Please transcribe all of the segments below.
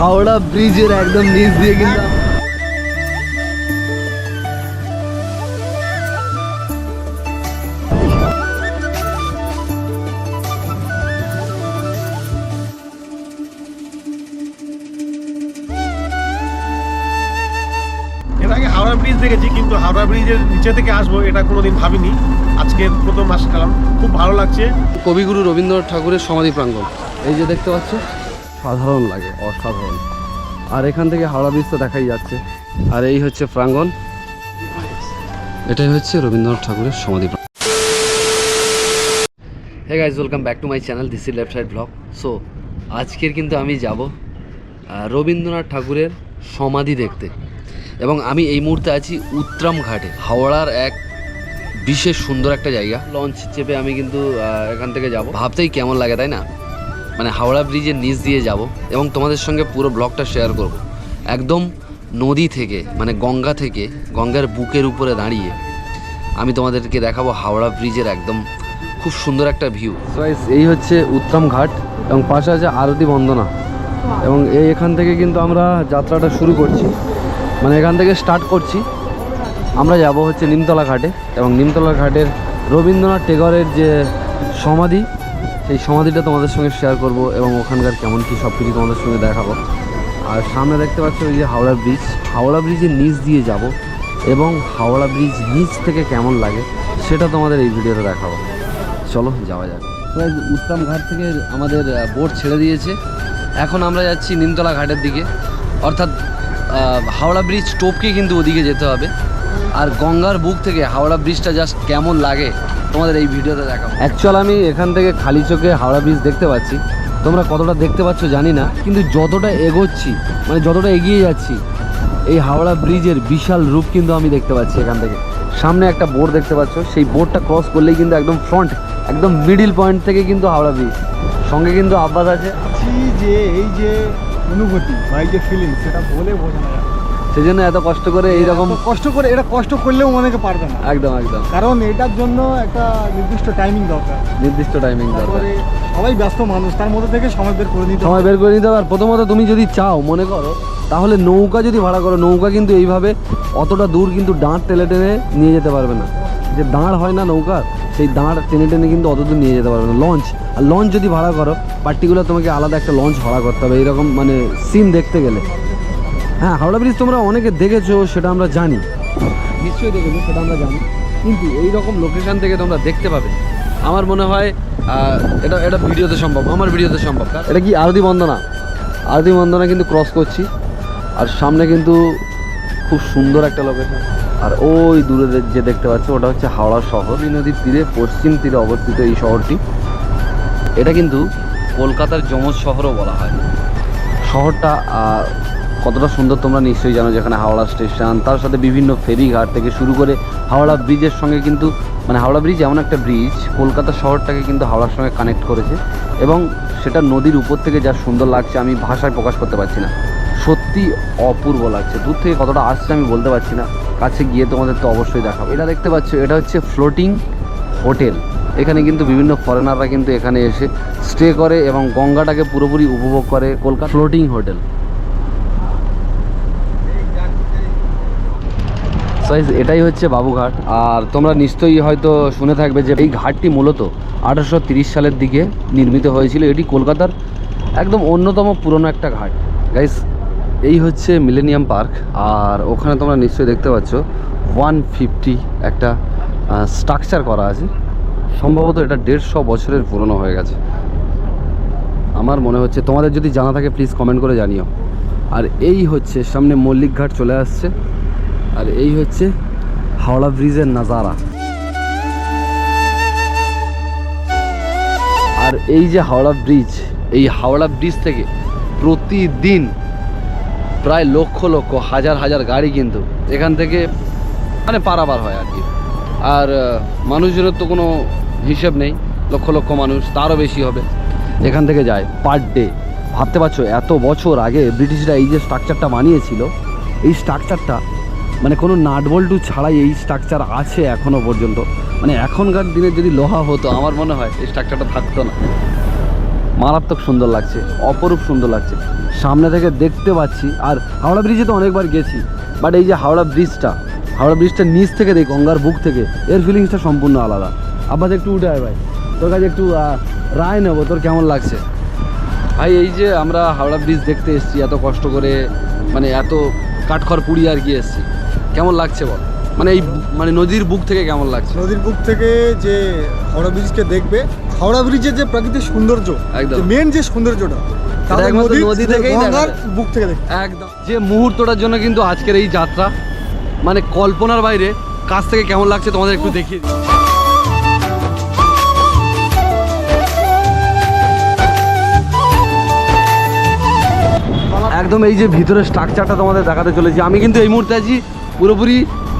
হাওড়া ব্রিজের একদম নিচ দিয়ে কিন্তু এর আগে হাওড়া ব্রিজ দেখেছি কিন্তু হাওড়া ব্রিজের নিচে থেকে আসব এটা কোনোদিন ভাবিনি। আজকে প্রথম আসলাম খুব ভালো লাগছে। কবিগুরু রবীন্দ্রনাথ ঠাকুরের সমাধি প্রাঙ্গণ। এই যে দেখতে পাচ্ছ সাধারণ লাগে, অসাধারণ। আর এখান থেকে হাওড়া ব্রিজ তো দেখাই যাচ্ছে। আর এই হচ্ছে প্রাঙ্গণ। এটাই হচ্ছে রবীন্দ্রনাথ ঠাকুরের সমাধি hey guys welcome back to my channel this is left side blog so আজকের কিন্তু আমি যাব রবীন্দ্রনাথ ঠাকুরের সমাধি দেখতে। এবং আমি এই মুহূর্তে আছি উত্তরাম ঘাটে, হাওড়ার এক বিশেষ সুন্দর একটা জায়গা। লঞ্চ চেপে আমি কিন্তু এখান থেকে যাব। ভাবতেই কেমন লাগে, তাই না? মানে হাওড়া ব্রিজের নিচ দিয়ে যাব এবং তোমাদের সঙ্গে পুরো ব্লগটা শেয়ার করব। একদম নদী থেকে মানে গঙ্গা থেকে, গঙ্গার বুকের উপরে দাঁড়িয়ে আমি তোমাদেরকে দেখাবো হাওড়া ব্রিজের একদম খুব সুন্দর একটা ভিউ এই হচ্ছে উত্তম ঘাট এবং পাশে আছে আরতি বন্দনা। এবং এই এখান থেকে কিন্তু আমরা যাত্রাটা শুরু করছি। মানে এখান থেকে স্টার্ট করছি। আমরা যাব হচ্ছে নিমতলা ঘাটে এবং নিমতলা ঘাটের রবীন্দ্রনাথ টেগরের যে সমাধি সেই সমাধিটা তোমাদের সঙ্গে শেয়ার করব এবং ওখানকার কেমন কী সব কিছু তোমাদের সঙ্গে দেখাবো। আর সামনে দেখতে পাচ্ছ ওই যে হাওড়া ব্রিজ হাওড়া ব্রিজের নিচ দিয়ে যাব এবং হাওড়া ব্রিজ নিচ থেকে কেমন লাগে সেটা তোমাদের এই ভিডিওতে দেখাবো। চলো, যাওয়া যাক। উত্তম ঘাট থেকে আমাদের বোট ছেড়ে দিয়েছে। এখন আমরা যাচ্ছি নিমতলা ঘাটের দিকে। অর্থাৎ হাওড়া ব্রিজ টোপকে কিন্তু ওদিকে যেতে হবে। আর গঙ্গার বুক থেকে হাওড়া ব্রিজটা জাস্ট কেমন লাগে তোমাদের এই ভিডিওতে দেখাবো। অ্যাকচুয়াল আমি এখান থেকে খালি চোখে হাওড়া ব্রিজ দেখতে পাচ্ছি। তোমরা কতটা দেখতে পাচ্ছ জানি না কিন্তু যতটা এগোচ্ছি মানে যতটা এগিয়ে যাচ্ছি এই হাওড়া ব্রিজের বিশাল রূপ কিন্তু আমি দেখতে পাচ্ছি এখান থেকে। সামনে একটা বোর্ড দেখতে পাচ্ছ সেই বোর্ডটা ক্রস করলেই কিন্তু একদম ফ্রন্ট একদম মিডিল পয়েন্ট থেকে কিন্তু হাওড়া ব্রিজ সঙ্গে কিন্তু আব্বাস আছে। যে এই যে অনুভূতি বা এই যে ফিলিং সেটা বলে বোঝানো যায় না। সেই জন্য এত কষ্ট করে এইরকম কষ্ট করে এটা কষ্ট করলেও অনেকে পারবে না। একদম একদম। কারণ এটার জন্য একটা নির্দিষ্ট টাইমিং দরকার। নির্দিষ্ট টাইমিং দরকার। সবাই ব্যস্ত মানুষ তার মধ্যে থেকে সময় বের করে নিতে সময় বের করে নিতে হবে। আর প্রথমত তুমি যদি চাও মনে করো তাহলে নৌকা যদি ভাড়া করো নৌকা কিন্তু এইভাবে অতটা দূর কিন্তু দাঁড় টেনে টেনে নিয়ে যেতে পারবে না। যে দাঁড় হয় না নৌকার সেই দাঁড় টেনে টেনে কিন্তু অত দূর নিয়ে যেতে পারবে না। লঞ্চ আর লঞ্চ যদি ভাড়া করো পার্টিকুলার তোমাকে আলাদা একটা লঞ্চ ভাড়া করতে হবে এইরকম মানে সিন দেখতে গেলে। হ্যাঁ হাওড়া ব্রিজ তোমরা অনেকে দেখেছ, সেটা আমরা জানি। নিশ্চয়ই দেখেছ, সেটা আমরা জানি। কিন্তু এই রকম লোকেশান থেকে তোমরা দেখতে পাবে। আমার মনে হয় এটা এটা ভিডিওতে সম্ভব, আমার ভিডিওতে সম্ভব। এটা কি আরতি বন্দনা? আরতি বন্দনা কিন্তু ক্রস করছি। আর সামনে কিন্তু খুব সুন্দর একটা লোকেশন আর ওই দূরে যে দেখতে পাচ্ছ, ওটা হচ্ছে হাওড়া শহর। নদীর তীরে, পশ্চিম তীরে অবস্থিত এই শহরটি। এটা কিন্তু কলকাতার যমজ শহরও বলা হয়। শহরটা কতটা সুন্দর তোমরা নিশ্চয়ই জানো যেখানে হাওড়া স্টেশন, তার সাথে বিভিন্ন ফেরিঘাট থেকে শুরু করে হাওড়া ব্রিজের সঙ্গে কিন্তু মানে হাওড়া ব্রিজ এমন একটা ব্রিজ, কলকাতা শহরটাকে কিন্তু হাওড়ার সঙ্গে কানেক্ট করেছে এবং সেটা নদীর উপর থেকে যা সুন্দর লাগছে আমি ভাষায় প্রকাশ করতে পারছি না। সত্যি অপূর্ব লাগছে। দূর থেকে কতটা আসছে আমি বলতে পারছি না। কাছে গিয়ে তোমাদের তো অবশ্যই দেখাবো। এটা দেখতে পাচ্ছ, এটা হচ্ছে ফ্লোটিং হোটেল এখানে কিন্তু বিভিন্ন ফরেনাররা কিন্তু এখানে এসে স্টে করে এবং গঙ্গাটাকে পুরোপুরি উপভোগ করে। কলকাতা ফ্লোটিং হোটেল সাইজ এটাই হচ্ছে বাবুঘাট। আর তোমরা নিশ্চয়ই হয়তো শুনে থাকবে যে এই ঘাটটি মূলত আঠারোশো সালের দিকে নির্মিত হয়েছিল। এটি কলকাতার একদম অন্যতম পুরনো একটা ঘাট। গাইস এই হচ্ছে মিলেনিয়াম পার্ক আর ওখানে তোমরা নিশ্চয়ই দেখতে পাচ্ছ ওয়ান ফিফটি একটা স্ট্রাকচার করা আছে। সম্ভবত এটা দেড়শো বছরের পুরনো হয়ে গেছে। আমার মনে হচ্ছে, তোমাদের যদি জানা থাকে প্লিজ কমেন্ট করে জানিও। আর এই হচ্ছে, সামনে মল্লিক ঘাট চলে আসছে। আর এই হচ্ছে হাওড়া ব্রিজের নাজারা। আর এই যে হাওড়া ব্রিজ, এই হাওড়া ব্রিজ থেকে প্রতিদিন প্রায় লক্ষ লক্ষ, হাজার হাজার গাড়ি কিন্তু এখান থেকে মানে পারাবার হয় আর কি আর মানুষজনের তো কোনো হিসেব নেই, লক্ষ লক্ষ মানুষ, তারও বেশি হবে। এখান থেকে যায় পার ডে। ভাবতে পারছ, এত বছর আগে ব্রিটিশরা এই যে স্ট্রাকচারটা বানিয়েছিল, এই স্ট্রাকচারটা মানে কোনো নাটবল্টু ছাড়াই এই স্ট্রাকচার আছে এখনও পর্যন্ত। মানে এখনকার দিনে যদি লোহা হতো, আমার মনে হয় এই স্ট্রাকচারটা থাকতো না। মারাত্মক সুন্দর লাগছে, অপরূপ সুন্দর লাগছে। সামনে থেকে দেখতে পাচ্ছি, আর হাওড়া ব্রিজে তো অনেকবার গেছি বাট এই যে হাওড়া ব্রিজটা হাওড়া ব্রিজটা নিচ থেকে দেখ, গঙ্গার বুক থেকে, এর ফিলিংসটা সম্পূর্ণ আলাদা। আবার একটু উঠে আয় ভাই। তোর কাছে একটু রায় নেব, তোর কেমন লাগছে? ভাই, এই যে আমরা হাওড়া ব্রিজ দেখতে এসেছি, এত কষ্ট করে মানে এত কাঠখড় পুড়িয়ে আর কি এসেছি। কেমন লাগছে বল মানে এই মানে নদীর বুক থেকে কেমন লাগছে নদীর বুক থেকে যে হাওড়া ব্রিজকে দেখবে হাওড়া ব্রিজের যে প্রাকৃতিক সৌন্দর্য একদম। মেন যে সৌন্দর্যটা নদী থেকেই। বুক থেকে একদম যে মুহূর্তটার জন্য কিন্তু আজকের এই যাত্রা মানে কল্পনার বাইরে কাছ থেকে কেমন লাগছে তোমাদের একটু দেখিয়ে দিই। একদম এই যে ভিতরে স্ট্রাকচারটা তোমাদের দেখাতে চলেছি আমি কিন্তু এই মুহূর্তে আছি পুরোপুরি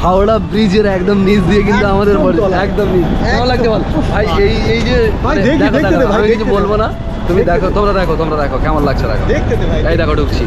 হাওড়া ব্রিজের একদম নিচ দিয়ে কিন্তু আমাদের বাড়ি- একদম নিচ। কেমন লাগছে বল? ভাই এই এই যে মানে আমি কিছু বলব না? তুমি দেখো তোমরা দেখো তোমরা দেখো কেমন লাগছে দেখো। এই দেখো ঢুকছি।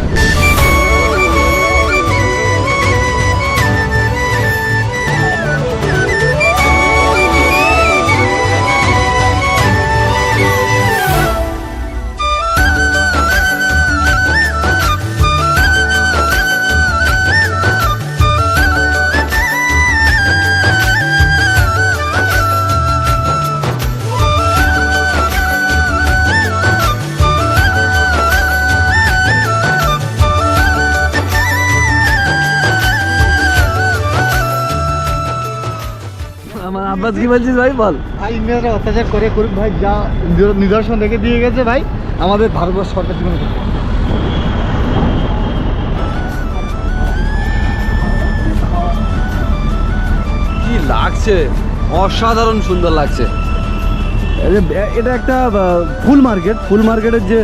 আব্বাস কি বলছিস ভাই? বল। ভাই ইংরেজরা অত্যাচার করে করুক ভাই যা নিদর্শন রেখে দিয়ে গেছে ভাই আমাদের ভারতবর্ষ সরকার জীবনে। কি লাগছে? অসাধারণ সুন্দর লাগছে। এটা একটা ফুল মার্কেট। ফুল মার্কেটের যে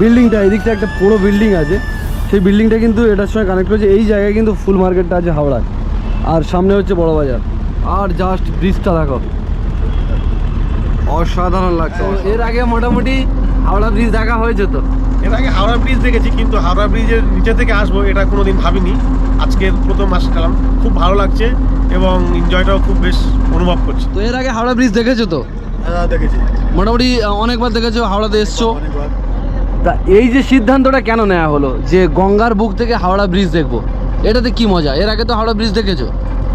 বিল্ডিংটা এদিকটা একটা পুরো বিল্ডিং আছে। সেই বিল্ডিংটা কিন্তু এটার সঙ্গে কানেক্ট করেছে এই জায়গায় কিন্তু ফুল মার্কেটটা আছে হাওড়ায়। আর সামনে হচ্ছে বড় বাজার আর জাস্ট ব্রিজটা দেখো। অসাধারণ লাগছে এর আগে মোটামুটি হাওড়া ব্রিজ দেখা হয়েছে তো। এর আগে হাওড়া ব্রিজ দেখেছি কিন্তু হাওড়া ব্রিজের নিচে থেকে আসব এটা কোনোদিন ভাবিনি। আজকের প্রথম আসলাম খুব ভালো লাগছে এবং এনজয়টাও খুব বেশ অনুভব করছি। তো এর আগে হাওড়া ব্রিজ দেখেছ তো? হ্যাঁ দেখেছি। মোটামুটি অনেকবার দেখেছ হাওড়াতে এসছো। তা এই যে সিদ্ধান্তটা কেন নেওয়া হলো? যে গঙ্গার বুক থেকে হাওড়া ব্রিজ দেখব এটাতে কি মজা? এর আগে তো হাওড়া ব্রিজ দেখেছ?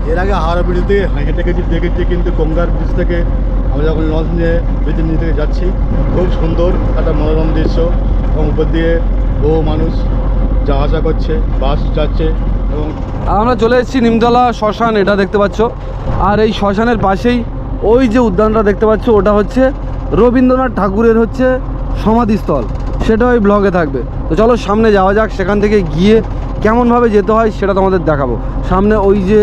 এর আগে হাওড়া ব্রিজ থেকে হেঁটে গেছি দেখেছি কিন্তু গঙ্গার ব্রিজ থেকে আমরা যখন লঞ্চ নিয়ে ব্রিজের নিচ থেকে যাচ্ছি, খুব সুন্দর একটা মনোরম দৃশ্য এবং উপর দিয়ে বহু মানুষ যাওয়া আসা করছে, বাস যাচ্ছে এবং আমরা চলে এসেছি নিমতলা শ্মশান, এটা দেখতে পাচ্ছ। আর এই শ্মশানের পাশেই ওই যে উদ্যানটা দেখতে পাচ্ছ, ওটা হচ্ছে রবীন্দ্রনাথ ঠাকুরের হচ্ছে সমাধিস্থল। সেটা ওই ব্লগে থাকবে। তো চলো সামনে যাওয়া যাক, সেখান থেকে গিয়ে কেমনভাবে যেতে হয় সেটা তোমাদের দেখাবো। সামনে ওই যে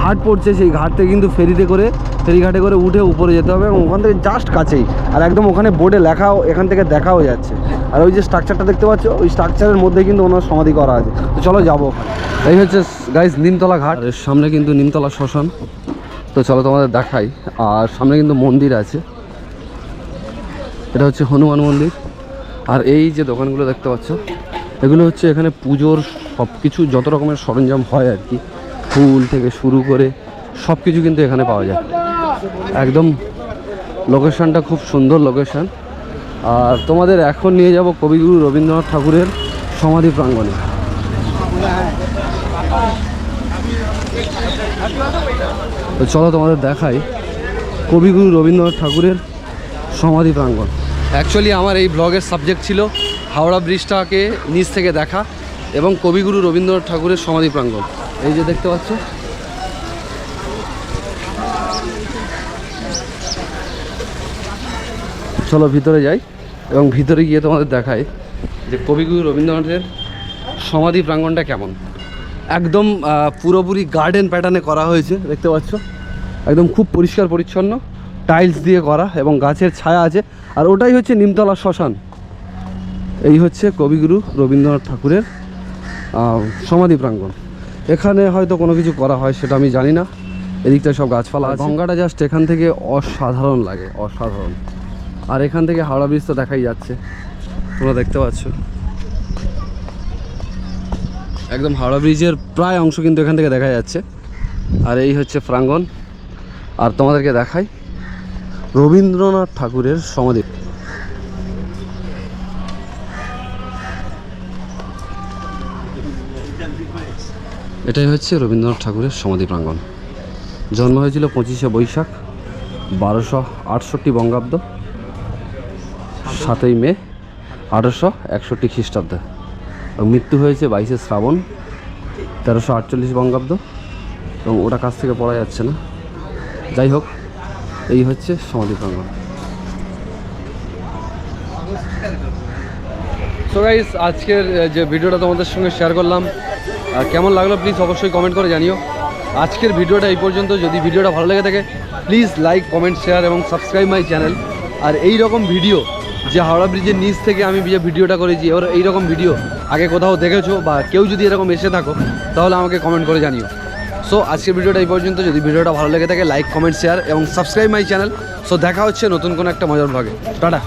ঘাট পড়ছে সেই ঘাট থেকে কিন্তু ফেরিতে করে ফেরিঘাটে করে উঠে উপরে যেতে হবে এবং ওখান থেকে জাস্ট কাছেই আর একদম ওখানে বোর্ডে লেখাও এখান থেকে দেখাও যাচ্ছে। আর ওই যে স্ট্রাকচারটা দেখতে পাচ্ছ ওই স্ট্রাকচারের মধ্যে কিন্তু ওনার সমাধি করা আছে। তো চলো যাব এই হচ্ছে গাইজ নিমতলা ঘাট। এর সামনে কিন্তু নিমতলা শ্মশান। তো চলো তোমাদের দেখাই। আর সামনে কিন্তু মন্দির আছে। এটা হচ্ছে হনুমান মন্দির। আর এই যে দোকানগুলো দেখতে পাচ্ছ এগুলো হচ্ছে এখানে পুজোর সব কিছু যত রকমের সরঞ্জাম হয় আর কি। ফুল থেকে শুরু করে সব কিছু কিন্তু এখানে পাওয়া যায়। একদম লোকেশনটা খুব সুন্দর লোকেশন আর তোমাদের এখন নিয়ে যাব কবিগুরু রবীন্দ্রনাথ ঠাকুরের সমাধি প্রাঙ্গণে। চলো তোমাদের দেখাই কবিগুরু রবীন্দ্রনাথ ঠাকুরের সমাধি প্রাঙ্গণ। অ্যাকচুয়ালি আমার এই ব্লগের সাবজেক্ট ছিল হাওড়া ব্রিজটাকে নিচ থেকে দেখা এবং কবিগুরু রবীন্দ্রনাথ ঠাকুরের সমাধি প্রাঙ্গণ। এই যে দেখতে পাচ্ছ? চলো ভিতরে যাই এবং ভিতরে গিয়ে তোমাদের দেখাই যে কবিগুরু রবীন্দ্রনাথের সমাধি প্রাঙ্গণটা কেমন। একদম পুরোপুরি গার্ডেন প্যাটার্নে করা হয়েছে, দেখতে পাচ্ছ? একদম খুব পরিষ্কার পরিচ্ছন্ন টাইলস দিয়ে করা এবং গাছের ছায়া আছে। আর ওটাই হচ্ছে নিমতলা শ্মশান। এই হচ্ছে কবিগুরু রবীন্দ্রনাথ ঠাকুরের সমাধি প্রাঙ্গণ। এখানে হয়তো কোনো কিছু করা হয় সেটা আমি জানি না। এদিকটা সব গাছপালা গঙ্গাটা জাস্ট এখান থেকে অসাধারণ লাগে অসাধারণ। আর এখান থেকে হাওড়া ব্রিজ তো দেখাই যাচ্ছে। তোমরা দেখতে পাচ্ছ। একদম হাওড়া ব্রিজের প্রায় অংশ কিন্তু এখান থেকে দেখা যাচ্ছে। আর এই হচ্ছে প্রাঙ্গন আর তোমাদেরকে দেখাই রবীন্দ্রনাথ ঠাকুরের সমাধি। এটাই হচ্ছে রবীন্দ্রনাথ ঠাকুরের সমাধি প্রাঙ্গণ। জন্ম হয়েছিল পঁচিশে বৈশাখ, বারোশো আটষট্টি বঙ্গাব্দ, সাতই মে, আঠারোশো একষট্টি খ্রিস্টাব্দে। এবং মৃত্যু হয়েছে বাইশে শ্রাবণ, তেরোশো আটচল্লিশ বঙ্গাব্দ। এবং ওটা কাছ থেকে পড়া যাচ্ছে না। যাই হোক, এই হচ্ছে সমাধি প্রাঙ্গণ। সো গাইস আজকের যে ভিডিওটা তোমাদের সঙ্গে শেয়ার করলাম আহ, কেমন লাগল প্লিজ অবশ্যই কমেন্ট করে জানিও। আজকের ভিডিওটা এই পর্যন্ত। যদি ভিডিওটা ভালো লেগে থাকে প্লিজ লাইক কমেন্ট শেয়ার এবং সাবস্ক্রাইব মাই চ্যানেল আর এই রকম ভিডিও যে হাওড়া ব্রিজের নিচ থেকে আমি যে ভিডিওটা করেছি এবার এই রকম ভিডিও আগে কোথাও দেখেছ বা কেউ যদি এরকম এসে থাকো তাহলে আমাকে কমেন্ট করে জানিও। সো আজকের ভিডিওটা এই পর্যন্ত। যদি ভিডিওটা ভালো লেগে থাকে লাইক কমেন্ট শেয়ার এবং সাবস্ক্রাইব মাই চ্যানেল সো দেখা হচ্ছে নতুন কোনো একটা মজার ভাগে টাটা।